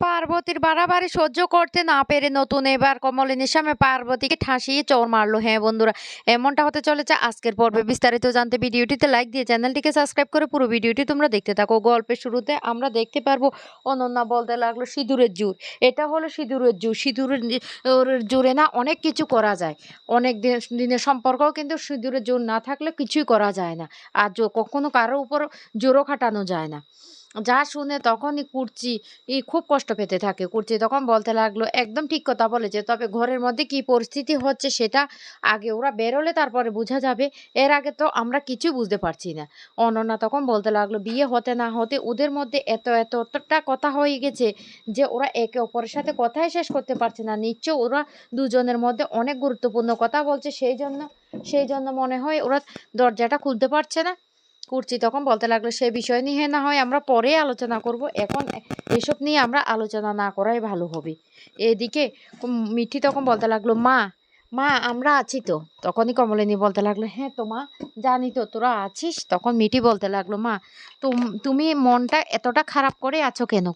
পার্বতীর বাড়াবাড়ি সহ্য করতে না পেরে নতুন এবার কমলিনীর সামনে পার্বতীকে ঠাসিয়ে চোর মারলো। হ্যাঁ বন্ধুরা, এমনটা হতে চলেছে আজকের পর্বে। বিস্তারিত জানতে ভিডিওটিতে লাইক দিয়ে চ্যানেলটিকে সাবস্ক্রাইব করে পুরো ভিডিওটি তোমরা দেখতে থাকো। গল্পের শুরুতে আমরা দেখতে পারব অনন্যা বলতে লাগল, সিঁদুরের জুর এটা হলো সিঁদুরের জুর সিঁদুরের জুরে না অনেক কিছু করা যায়। অনেক দিন- দিনের সম্পর্কও কিন্তু সিঁদুরের জোর না থাকলে কিছুই করা যায় না। আর কখনো কারোর উপর জোরও খাটানো যায় না। যা শুনে তখনই কুর্চি ই খুব কষ্ট পেতে থাকে। কুর্চি তখন বলতে লাগল, একদম ঠিক কথা বলেছে, তবে ঘরের মধ্যে কি পরিস্থিতি হচ্ছে সেটা আগে ওরা বেরোলে তারপরে বোঝা যাবে। এর আগে তো আমরা কিছু বুঝতে পারছি না। অনন্যা তখন বলতে লাগল, বিয়ে হতে না হতে ওদের মধ্যে এত এত অতটা কথা হয়ে গেছে যে ওরা একে অপরের সাথে কথাই শেষ করতে পারছে না। নিশ্চয় ওরা দুজনের মধ্যে অনেক গুরুত্বপূর্ণ কথা বলছে। সেই জন্য সেই জন্য মনে হয় ওরা দরজাটা খুলতে পারছে না। কুর্চি তখন বলতে লাগল, সে বিষয় নিয়ে না হয় আমরা পরে আলোচনা করব। এখন এসব নিয়ে আমরা আলোচনা না করাই ভালো হবে। এদিকে মিঠি তখন বলতে লাগল, মা মা, আমরা আছি তো। তখনই কমলিনী বলতে লাগল হ্যাঁ তো মা, জানি তো, তোরা আছিস? তখন মিটি বলতে লাগল, মা, তুম- মনটা এতটা খারাপ করে আছো কেন?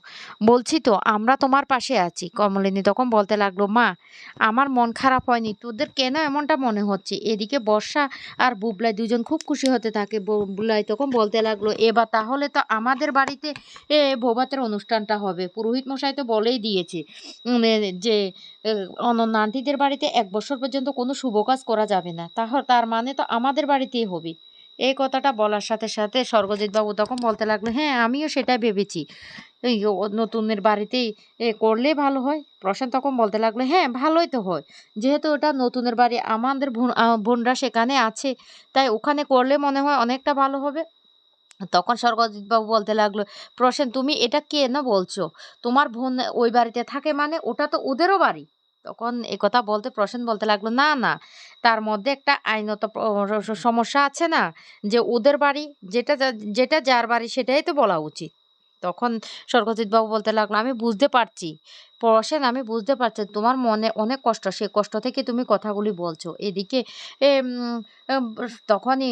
বলছি তো, আমরা তোমার পাশে আছি। কমলিনী তখন বলতে লাগল, মা, আমার মন খারাপ হয়নি, তোদের কেন এমনটা মনে হচ্ছে? এদিকে বর্ষা আর বুবলাই দুজন খুব খুশি হতে থাকে। বুবলাই তখন বলতে লাগল, এবার তাহলে তো আমাদের বাড়িতে এ ভোবাতের অনুষ্ঠানটা হবে। পুরোহিত মশাই তো বলেই দিয়েছে যে অনন্যা বাড়িতে এক বছর পর্যন্ত কোনো শুভ কাজ করা যাবে না। তাহলে তার মানে তো আমাদের বাড়িতেই হবে। এই কথাটা বলার সাথে সাথে স্বর্গজিৎ বাবু তখন বলতে লাগল হ্যাঁ আমিও সেটাই ভেবেছি। এই নতুনের বাড়িতেই করলে ভালো হয়। প্রশান্ত তখন বলতে লাগল হ্যাঁ ভালোই তো হয়। যেহেতু ওটা নতুনের বাড়ি, আমাদের বোন বোনরা সেখানে আছে, তাই ওখানে করলে মনে হয় অনেকটা ভালো হবে। তখন স্বর্গজিৎ বাবু বলতে লাগল, প্রসেন, তুমি এটা কেন বলছো? তোমার বোন ওই বাড়িতে থাকে মানে ওটা তো ওদেরও বাড়ি? তখন কথা বলতে প্রসেন বলতে লাগল, না না, তার মধ্যে একটা আইনত সমস্যা আছে না, যে ওদের বাড়ি, যেটা যেটা যার বাড়ি সেটাই তো বলা উচিত। তখন স্বর্গজিৎ বাবু বলতে লাগল, আমি বুঝতে পারছি। প্রসেন আমি বুঝতে পারছি, তোমার মনে অনেক কষ্ট, সে কষ্ট থেকে তুমি কথাগুলি বলছো। এদিকে তখনই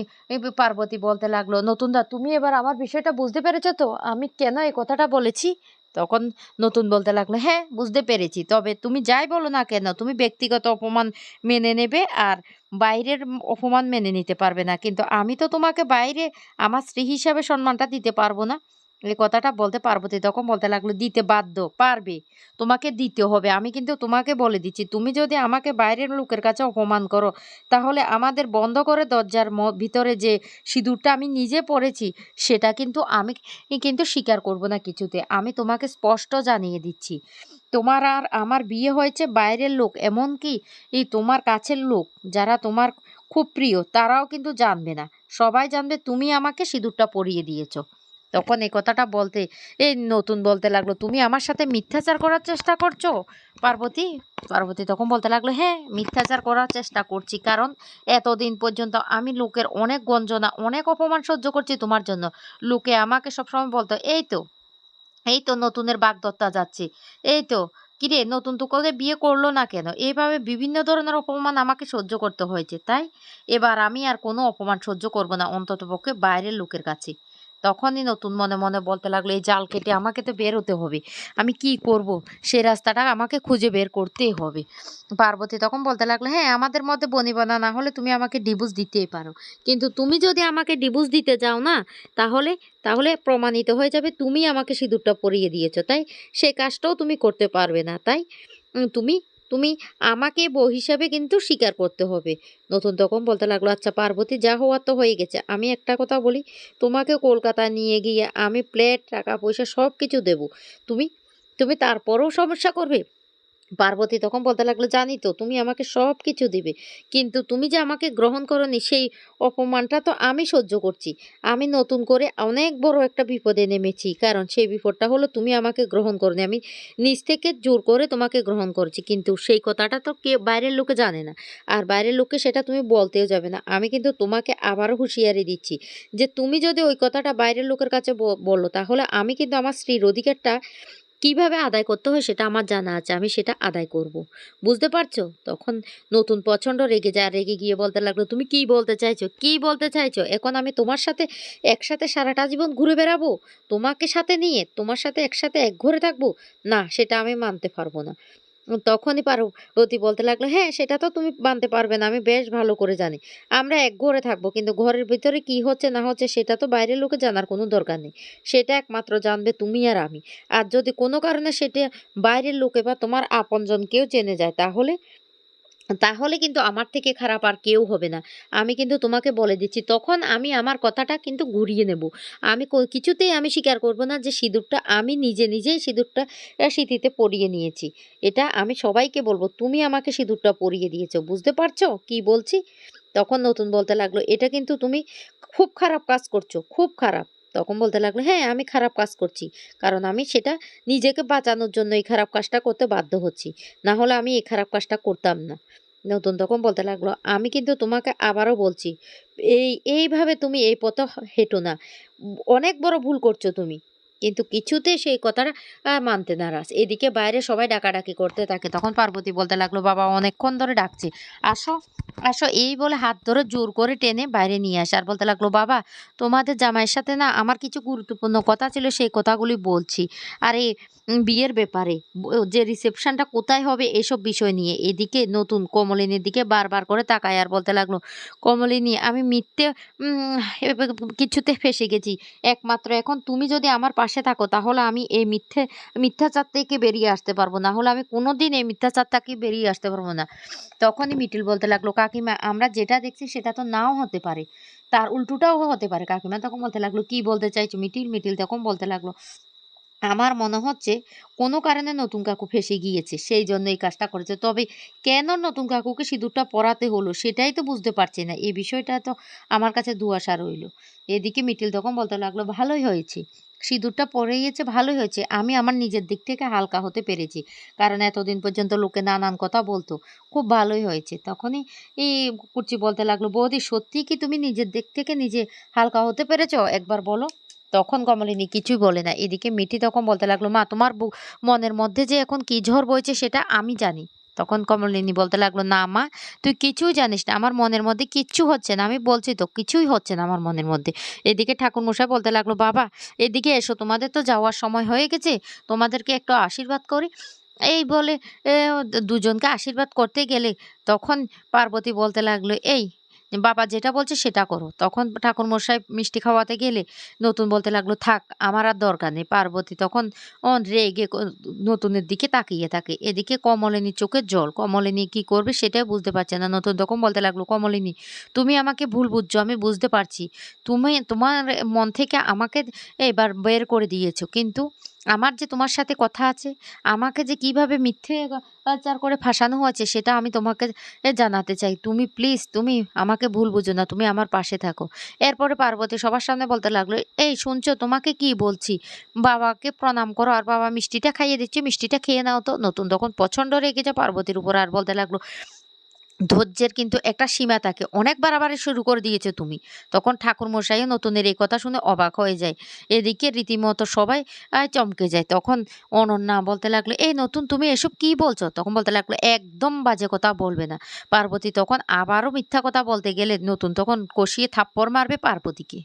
পার্বতী বলতে লাগল, নতুনদা, তুমি এবার আমার বিষয়টা বুঝতে পেরেছ তো? আমি কেন এই কথাটা বলেছি? তখন নতুন বলতে লাগল হ্যাঁ বুঝতে পেরেছি, তবে তুমি যাই বলো না কেন, তুমি ব্যক্তিগত অপমান মেনে নেবে আর বাইরের অপমান মেনে নিতে পারবে না। কিন্তু আমি তো তোমাকে বাইরে আমার স্ত্রী হিসাবে সম্মানটা দিতে পারব না। এই কথাটা বলতে পারব পার্বতী তখন বলতে লাগল, দিতে বাধ্য, পারবে, তোমাকে দিতে হবে। আমি কিন্তু তোমাকে বলে দিচ্ছি, তুমি যদি আমাকে বাইরের লোকের কাছে অপমান করো, তাহলে আমাদের বন্ধ করে দরজার ভিতরে যে সিঁদুরটা আমি নিজে পরেছি, সেটা কিন্তু আমি কিন্তু স্বীকার করব না কিছুতে। আমি তোমাকে স্পষ্ট জানিয়ে দিচ্ছি, তোমার আর আমার বিয়ে হয়েছে বাইরের লোক, এমনকি এই তোমার কাছের লোক, যারা তোমার খুব প্রিয়, তারাও কিন্তু জানবে না। সবাই জানবে তুমি আমাকে সিঁদুরটা পরিয়ে দিয়েছ। তখন এই কথাটা বলতে, এই নতুন বলতে লাগল, তুমি আমার সাথে মিথ্যাচার করার চেষ্টা করছ? পার্বতী পার্বতী তখন বলতে লাগল হ্যাঁ মিথ্যাচার করার চেষ্টা করছি, কারণ এতদিন পর্যন্ত আমি লোকের অনেক গঞ্জনা, অনেক অপমান সহ্য করছি তোমার জন্য। লোকে আমাকে সবসময় বলতো, এই তো এই তো নতুনের বাগদত্তা যাচ্ছে, এই তো কিরে নতুন তো করে বিয়ে করল না কেন? এইভাবে বিভিন্ন ধরনের অপমান আমাকে সহ্য করতে হয়েছে, তাই? এবার আমি আর কোনো অপমান সহ্য করব না, অন্ততপক্ষে বাইরের লোকের কাছে। তখনই নতুন মনে মনে বলতে লাগল, এই জাল কেটে আমাকে তো বের হতে হবে। আমি কি করব? সেই রাস্তাটা আমাকে খুঁজে বের করতেই হবে। পার্বতী তখন বলতে লাগল হ্যাঁ আমাদের মধ্যে বনিবনা না হলে তুমি আমাকে ডিভোর্স দিতেই পারো। কিন্তু তুমি যদি আমাকে ডিভোর্স দিতে যাও না, তাহলে তাহলে প্রমাণিত হয়ে যাবে তুমি আমাকে সিঁদুরটা পরিয়ে দিয়েছ। তাই সে কাজটাও তুমি করতে পারবে না। তাই তুমি তুমি আমাকে বউ হিসাবে কিন্তু স্বীকার করতে হবে। নতুন তখন বলতে লাগল আচ্ছা পার্বতী, যা হওয়ার তো হয়ে গেছে। আমি একটা কথা বলি, তোমাকে কলকাতা নিয়ে গিয়ে আমি প্লেট, টাকা, পয়সা সব কিছু দেবো। তুমি তুমি তারপরেও সমস্যা করবে? পার্বতী তখন বলতে লাগল, জানি তো, তুমি আমাকে সব কিছু দিবে। কিন্তু তুমি যে আমাকে গ্রহণ করনি, সেই অপমানটা তো আমি সহ্য করছি। আমি নতুন করে অনেক বড় একটা বিপদে নেমেছি। কারণ সেই বিপদটা হলো তুমি আমাকে গ্রহণ করনি। আমি নিজ থেকে জোর করে তোমাকে গ্রহণ করছি। কিন্তু সেই কথাটা তো কে, বাইরের লোকে জানে না। আর বাইরের লোকে সেটা তুমি বলতেও যাবে না। আমি কিন্তু তোমাকে আবারও হুঁশিয়ারি দিচ্ছি যে, তুমি যদি ওই কথাটা বাইরের লোকের কাছে বলো, তাহলে আমি কিন্তু আমার স্ত্রীর অধিকারটা কীভাবে আদায় করতে হয় সেটা আমার জানা আছে, আমি সেটা আদায় করব। বুঝতে পারছ? তখন নতুন প্রচণ্ড রেগে যায়, রেগে গিয়ে বলতে লাগল, তুমি কি বলতে চাইছো? কি বলতে চাইছো? এখন আমি তোমার সাথে একসাথে সারাটা জীবন ঘুরে বেড়াবো? তোমাকে সাথে নিয়ে, তোমার সাথে একসাথে এক ঘরে থাকব? না, সেটা আমি মানতে পারব না। তখনই পার্বতী বলতে লাগল হ্যাঁ সেটা তো তুমি মানতে পারবে না, আমি বেশ ভালো করে জানি। আমরা এক ঘরে থাকব, কিন্তু ঘরের ভিতরে কি হচ্ছে, না হচ্ছে, সেটা তো বাইরের লোকে জানার কোনো দরকার নেই। সেটা একমাত্র জানবে তুমি আর আমি। আর যদি কোনো কারণে সেটা বাইরের লোকে বা তোমার আপনজন কেউ জেনে যায়, তাহলে তাহলে কিন্তু আমার থেকে খারাপ আর কেউ হবে না। আমি কিন্তু তোমাকে বলে দিচ্ছি, তখন আমি আমার কথাটা কিন্তু ঘুরিয়ে নেব। আমি কিছুতেই আমি স্বীকার করব না যে সিঁদুরটা আমি নিজে নিজেই সিঁদুরটা সিঁথিতে পরিয়ে নিয়েছি। এটা আমি সবাইকে বলব, তুমি আমাকে সিঁদুরটা পরিয়ে দিয়েছ, বুঝতে পারছ কি বলছি? তখন নতুন বলতে লাগল, এটা কিন্তু তুমি খুব খারাপ কাজ করছ, খুব খারাপ। তখন বলতে লাগল হ্যাঁ আমি খারাপ কাজ করছি। কারণ আমি সেটা নিজেকে বাঁচানোর জন্য এই খারাপ কাজটা করতে বাধ্য হচ্ছি। না হলে আমি এই খারাপ কাজটা করতাম না। নতুন তখন বলতে লাগল, আমি কিন্তু তোমাকে আবারও বলছি, এই, এইভাবে তুমি এই পথে হেঁটো না। অনেক বড় ভুল করছ তুমি। কিন্তু কিছুতে সেই কথাটা মানতে নারাজ। এদিকে বাইরে সবাই ডাকাডাকি করতে থাকে। তখন পার্বতী বলতে লাগল, বাবা, অনেকক্ষণ ধরে ডাকছি। আসো। আসো এই বলে হাত ধরে জোর করে টেনে বাইরে নিয়ে আসে। আর বলতে লাগল, বাবা, তোমাদের জামাইয়ের সাথে না আমার কিছু গুরুত্বপূর্ণ কথা ছিল, সেই কথাগুলি বলছি। আর এই বিয়ের ব্যাপারে যে রিসেপশনটা কোথায় হবে এসব বিষয় নিয়ে। এদিকে নতুন কমলিনীর দিকে বারবার করে তাকায় আর বলতে লাগল, কমলিনী, আমি মিথ্যে কিছুতে ফেসে গেছি। একমাত্র এখন তুমি যদি আমার পাশে থাকো, তাহলে আমি এই মিথ্যে, মিথ্যাচার থেকে বেরিয়ে আসতে পারব। না হলে আমি কোনোদিন এই মিথ্যাচার থেকে বেরিয়ে আসতে পারব না। তখনই মিটিল বলতে লাগল কাকিমা, আমরা যেটা দেখছি সেটা তো নাও হতে পারে। তার উল্টোটাও হতে পারে। কাকিমা তখন বলতে লাগল, কি বলতে চাইছো? মিটিল মিটিল, তখন বলতে লাগল, আমার মনে হচ্ছে কোনো কারণে নতুন কাকু ফেঁসে গিয়েছে, সেই জন্য এই কাজটা করেছে। তবে কেন নতুন কাকুকে সিঁদুরটা পরাতে হলো সেটাই তো বুঝতে পারছি না। এই বিষয়টা তো আমার কাছে দুয়াশা রইল। এদিকে মিটিল তখন বলতে লাগল, ভালোই হয়েছে। সিঁদুরটা পরে পরেইছে ভালোই হয়েছে। আমি আমার নিজের দিক থেকে হালকা হতে পেরেছি। কারণ এতদিন পর্যন্ত লোকে নানান কথা বলতো। খুব ভালোই হয়েছে। তখনই এই কুচি বলতে লাগল, বৌদি সত্যি কি তুমি নিজের দিক থেকে নিজে হালকা হতে পেরেছ? একবার বলো। তখন কমলিনী কিছুই বলে না। এদিকে মিঠি তখন বলতে লাগল, মা, তোমার মনের মধ্যে যে এখন কি ঝড় বইছে সেটা আমি জানি। তখন কমলিনী বলতে লাগল, না মা, তুই কিছুই জানিস না, আমার মনের মধ্যে কিচ্ছু হচ্ছে না, আমি বলছি তো, কিছুই হচ্ছে না আমার মনের মধ্যে। এদিকে ঠাকুর মশাই বলতে লাগল, বাবা, এদিকে এসো, তোমাদের তো যাওয়ার সময় হয়ে গেছে, তোমাদেরকে একটু আশীর্বাদ করি। এই বলে দুজনকে আশীর্বাদ করতে গেলে তখন পার্বতী বলতে লাগল, এই বাবা যেটা বলছে সেটা করো। তখন ঠাকুর মশাই মিষ্টি খাওয়াতে গেলে নতুন বলতে লাগল, থাক, আমার আর দরকার নেই। পার্বতী তখন ও রেগে নতুনের দিকে তাকিয়ে থাকে। এদিকে কমলিনী চোখের জল। কমলিনী কি করবে সেটাই বুঝতে পারছে না। নতুন তখন বলতে লাগল, কমলিনী, তুমি আমাকে ভুল বুঝছ, আমি বুঝতে পারছি। তুমি তোমার মন থেকে আমাকে এবার বের করে দিয়েছ। কিন্তু আমার যে তোমার সাথে কথা আছে, আমাকে যে কীভাবে মিথ্যে আচার করে ফাঁসানো হয়েছে সেটা আমি তোমাকে জানাতে চাই। তুমি প্লিজ তুমি আমাকে ভুল বুঝো না, তুমি আমার পাশে থাকো। এরপরে পার্বতী সবার সামনে বলতে লাগল, এই শুনছো, তোমাকে কি বলছি? বাবাকে প্রণাম করো, আর বাবা মিষ্টিটা খাইয়ে দিচ্ছে, মিষ্টিটা খেয়ে নাও তো। নতুন তখন প্রচণ্ড রেগে যায় পার্বতীর উপর, আর বলতে লাগল ধৈর্যের কিন্তু একটা সীমা থাকে। অনেক বাড়াবাড়ি শুরু করে দিয়েছে তুমি। তখন ঠাকুর মশাইও নতুনের এই কথা শুনে অবাক হয়ে যায়। এদিকে রীতিমতো সবাই চমকে যায়। তখন অনন্যা বলতে লাগল, এই নতুন তুমি এসব কি বলছো? তখন বলতে লাগল, একদম বাজে কথা বলবে না। পার্বতী তখন আবারও মিথ্যা কথা বলতে গেলে নতুন তখন কষিয়ে থাপ্পড় মারবে পার্বতীকে।